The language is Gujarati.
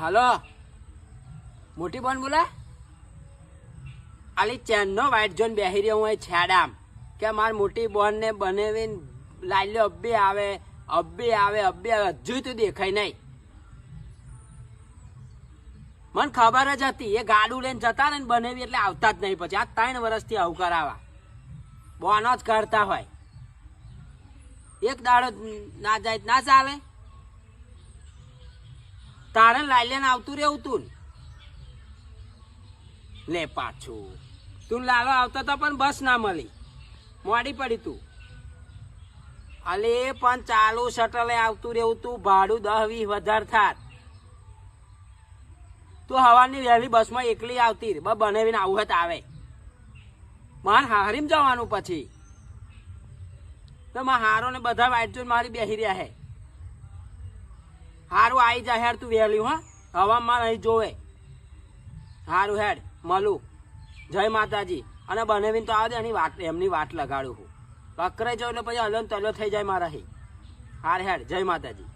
હલો. મોટી બોન બોલે. આલી ચેનનો વાઇટ જોન બેહી રહ્યો હું છેડામ. કે માર મોટી બોનને બનાવીને લાલ્યો, અબ્બે આવે અબ્બે આવે અબ્બે આવે હજુ તો દેખાય નહીં. મને ખબર જ હતી, એ ગાડું લઈને જતા ને બનાવી એટલે આવતા જ નહીં પછી. આ ત્રણ વર્ષથી આવું કરાવા. બોનો જ કરતા હોય. એક દાડો ના જાય ના ચાલે. તારે લાલ્યાને આવતું રહેવું તું લે પાછું. તું લાલો આવતો તો પણ બસ ના મળી. મોડી પડી તું. અલે, પણ ચાલુ શટલે આવતું રહેવું તું. ભાડું દહ વીસ હજાર થાત. તું હવાની વહેલી બસમાં એકલી આવતી બસ બનાવીને આવું હોય આવે. મારે હારીમ જવાનું પછી. તો મારા હારો ને બધા વાઈટ જોઈને મારી બેસી રહ્યા હે. હારું આવી જાય હેડ તું વહેલી, હા. હવામાં નહીં જોવે. હારું હેડ મળું જય માતાજી. અને બનાવીને તો આવે એની વાત એમની વાત લગાડું હું. પકડાઈ જાઉં એટલે પછી હલો તલો થઈ જાય મારા હી હાર હેડ, જય માતાજી.